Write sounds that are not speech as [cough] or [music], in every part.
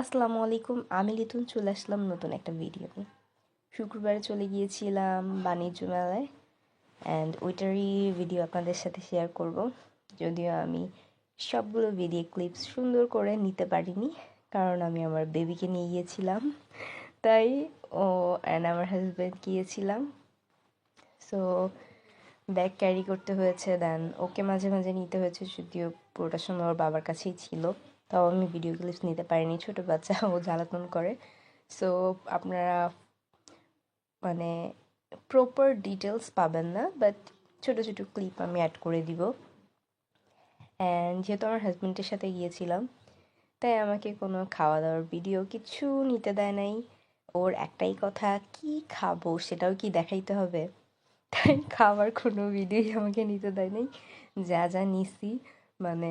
আসসালামু আলাইকুম, আমি লিতুন চলে আসলাম নতুন একটা ভিডিও শুক্রবারে চলে গিয়েছিলাম বাণিজ্য মেলায় অ্যান্ড ওইটারই ভিডিও আপনাদের সাথে শেয়ার করব। যদিও আমি সবগুলো ভিডিও ক্লিপস সুন্দর করে নিতে পারিনি, কারণ আমি আমার বেবিকে নিয়ে গিয়েছিলাম, তাই ও অ্যান্ড আমার হাজব্যান্ড গিয়েছিলাম। সো ব্যাগ ক্যারি করতে হয়েছে দেন ওকে মাঝে মাঝে নিতে হয়েছে, যদিও পুরোটা সময় ওর বাবার কাছেই ছিল। তাও আমি ভিডিও ক্লিপস নিতে পারিনি, ছোটো বাচ্চা, ও জ্বালাতন করে। সো আপনারা মানে প্রপার ডিটেলস পাবেন না বাট ছোটো ছোটো ক্লিপ আমি অ্যাড করে দিব। অ্যান্ড যেহেতু আমার হাজব্যান্ডের সাথে গিয়েছিলাম, তাই আমাকে কোনো খাওয়া দাওয়ার ভিডিও কিছু নিতে দেয় নাই। ওর একটাই কথা, কি খাব সেটাও কি দেখাইতে হবে? তাই খাবার কোনো ভিডিওই আমাকে নিতে দেয় নাই। যা যা নিছি মানে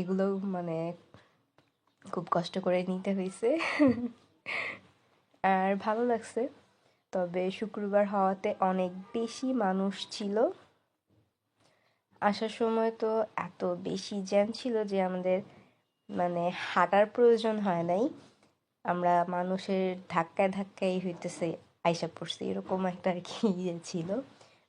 এগুলো মানে খুব কষ্ট করে নিতে হয়েছে আর ভালো লাগছে। তবে শুক্রবার হওয়াতে অনেক বেশি মানুষ ছিল। আসার সময় তো এত বেশি জ্যাম ছিল যে আমাদের মানে হাঁটার প্রয়োজন হয় নাই। আমরা মানুষের ধাক্কায় ধাক্কায় হইতেছে, আইসা পড়ছি, এরকম একটা আর কি ইয়ে ছিল।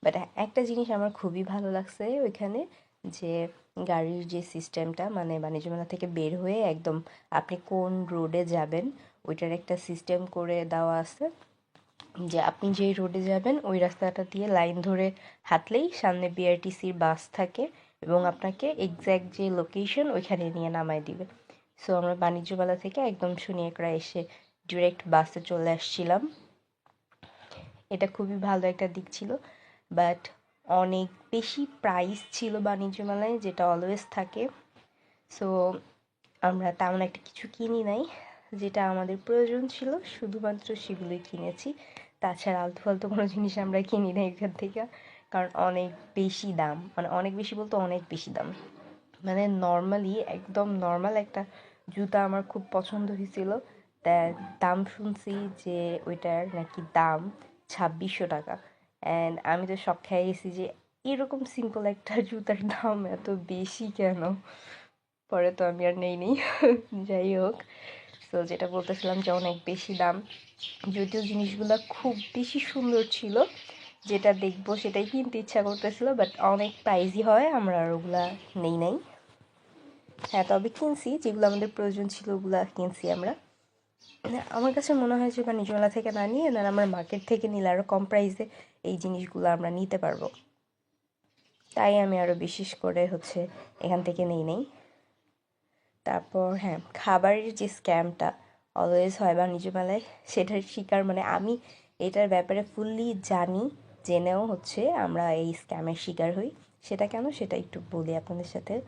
বাট একটা জিনিস আমার খুবই ভালো লাগছে ওইখানে যে গাড়ির যে সিস্টেমটা মানে বাণিজ্য মেলা থেকে বের হয়ে একদম আপনি কোন রোডে যাবেন, ওইটার একটা সিস্টেম করে দেওয়া আছে। যে আপনি যেই রোডে যাবেন, ওই রাস্তাটা দিয়ে লাইন ধরে হাঁটলেই সামনে বিআরটিসির বাস থাকে এবং আপনাকে এক্স্যাক্ট যে লোকেশন ওইখানে নিয়ে নামায় দিবে। সো আমরা বাণিজ্য মেলা থেকে একদম সুনিয়াকড়া এসে ডিরেক্ট বাসে চলে আসছিলাম। এটা খুবই ভালো একটা দিক ছিল। বাট অনেক বেশি প্রাইস ছিল বাণিজ্য মেলায়, যেটা অলওয়েজ থাকে। সো আমরা তেমন একটা কিছু কিনি নাই, যেটা আমাদের প্রয়োজন ছিল। শুধুমাত্র সেগুলোই কিনেছি। তাছাড়া আলতু ফালতু কোনো জিনিস আমরা কিনি না এখান থেকে, কারণ অনেক বেশি দাম। মানে অনেক বেশি বলতে অনেক বেশি দাম। মানে নর্মালি একদম নর্মাল একটা জুতা আমার খুব পছন্দ হয়েছিল। দাম শুনছি যে ওইটার নাকি দাম ছাব্বিশশো টাকা। অ্যান্ড আমি তো শখ খেয়ে যে এরকম সিম্পল একটা জুতার দাম এত বেশি কেন? পরে তো আমি আর নেই নেই। [laughs] যাই হোক। তো যেটা বলতেছিলাম যে অনেক বেশি দাম। যদিও জিনিসগুলো খুব বেশি সুন্দর ছিল। যেটা দেখব সেটাই কিনতে ইচ্ছা করতেছিল বাট অনেক প্রাইজই হয়, আমরা আর ওগুলা নেই নাই। হ্যাঁ তবে কিনছি, যেগুলো আমাদের প্রয়োজন ছিল ওগুলা কিনছি আমরা। আমার কাছে মনে হয় যে বাণিজ্য মেলা থেকে না নিয়ে, না আমার মার্কেট থেকে নিলে আরও কম প্রাইসে এই জিনিসগুলো আমরা নিতে পারব। তাই আমি আরও বিশেষ করে হচ্ছে এখান থেকে নেই নেই। তারপর হ্যাঁ খাবারের যে স্ক্যামটা অলওয়েজ হয় বাণিজ্য মেলায় সেটার শিকার মানে আমি এটার ব্যাপারে ফুললি জানি, জেনেও হচ্ছে আমরা এই স্ক্যামের শিকার হই। সেটা কেন? সেটা একটু বলি আপনাদের সাথে।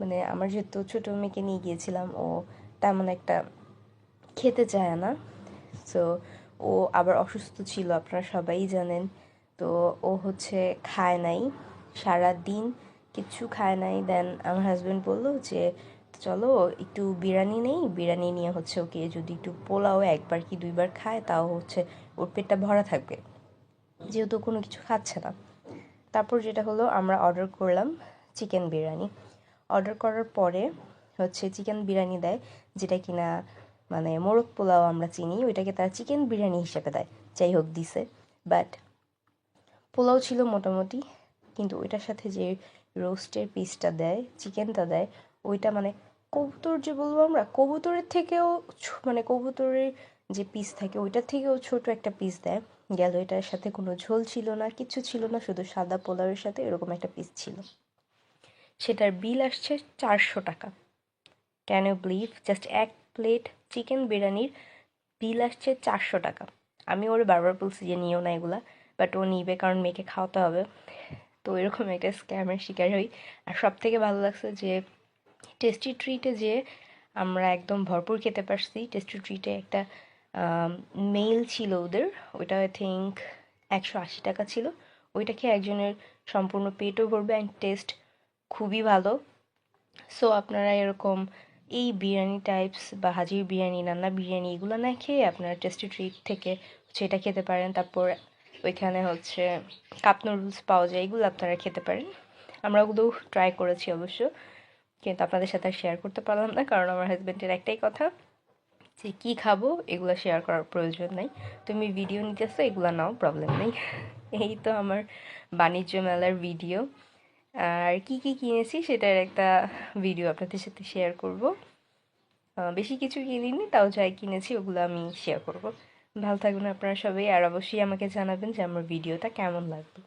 মানে আমার যেহেতু ছোটো মেয়েকে নিয়ে গিয়েছিলাম, ও তেমন একটা খেতে চায় না। সো ও আবার অসুস্থ ছিল, আপনারা সবাই জানেন। তো ও হচ্ছে খায় নাই সারা দিন কিচ্ছু খায় নাই। দেন আমার হাজব্যান্ড বলল যে, চলো একটু বিরিয়ানি নেই, বিরিয়ানি নিয়ে হচ্ছে ওকে যদি একটু পোলাও একবার কি দুইবার খায়, তাও হচ্ছে ওর পেটটা ভরা থাকবে। যেহেতু কোনো কিছু খাচ্ছে না। তারপর যেটা হলো, আমরা অর্ডার করলাম চিকেন বিরিয়ানি। অর্ডার করার পরে হচ্ছে চিকেন বিরিয়ানি দেয়, যেটা কিনা মানে মোরগ পোলাও আমরা চিনি, ওইটাকে তারা চিকেন বিরিয়ানি হিসেবে দেয়। যাই হোক দিছে। বাট পোলাও ছিল মোটামুটি, কিন্তু ওইটার সাথে যে রোস্টের পিসটা দেয়, চিকেনটা দেয়, ওইটা মানে কবুতর যে বলব আমরা, কবুতরের থেকেও মানে কবুতরের যে পিস থাকে, ওইটার থেকেও ছোট একটা পিস দেয়। গেল, এটার সাথে কোনো ঝোল ছিল না, কিছু ছিল না, শুধু সাদা পোলাওয়ের সাথে এরকম একটা পিস ছিল। সেটার বিল আসছে চারশো টাকা। ক্যান ইউ বিলিভ জাস্ট এক প্লেট চিকেন বিরিয়ানির বিল আসছে চারশো টাকা। আমি ওর বারবার বলছি যে নিও না এগুলা। বাট ও নিবে কারণ মেয়েকে খাওয়াতে হবে। তো এরকম একটা স্ক্যামের শিকার হই। আর সব থেকে ভালো লাগছে যে টেস্টি ট্রিটে যে আমরা একদম ভরপুর খেতে পারছি। টেস্টি ট্রিটে একটা মেল ছিল ওদের। ওইটা আই থিঙ্ক একশো আশি টাকা ছিল। ওইটা খেয়ে একজনের সম্পূর্ণ পেটও ভরবে অ্যান্ড টেস্ট খুবই ভালো। সো আপনারা এরকম এই বিরিয়ানি টাইপস বা হাজির বিরিয়ানি, নান্না বিরিয়ানি এগুলো না খেয়ে আপনারা টেস্টি ট্রিট থেকে সেটা খেতে পারেন। তারপর ওইখানে হচ্ছে কাপ নুডলস পাওয়া যায়, এগুলো আপনারা খেতে পারেন। আমরা ওগুলো ট্রাই করেছি অবশ্য, কিন্তু আপনাদের সাথে শেয়ার করতে পারলাম না, কারণ আমার হাজব্যান্ডের একটাই কথা যে কী খাব, এগুলো শেয়ার করার প্রয়োজন নাই। তুমি ভিডিও নিতে নিতেছো, এগুলো নাও প্রবলেম নেই। এই তো আমার বাণিজ্য মেলার ভিডিও আর কি কি কিনেছি, সেটার একটা ভিডিও আপনাদের সাথে শেয়ার করব। বেশি কিছু কিনিনি, তাও যাই কিনেছি, ওগুলো আমি শেয়ার করব। ভালো থাকবেন আপনারা সবাই আর অবশ্যই আমাকে জানাবেন যে আমার ভিডিওটা কেমন লাগবে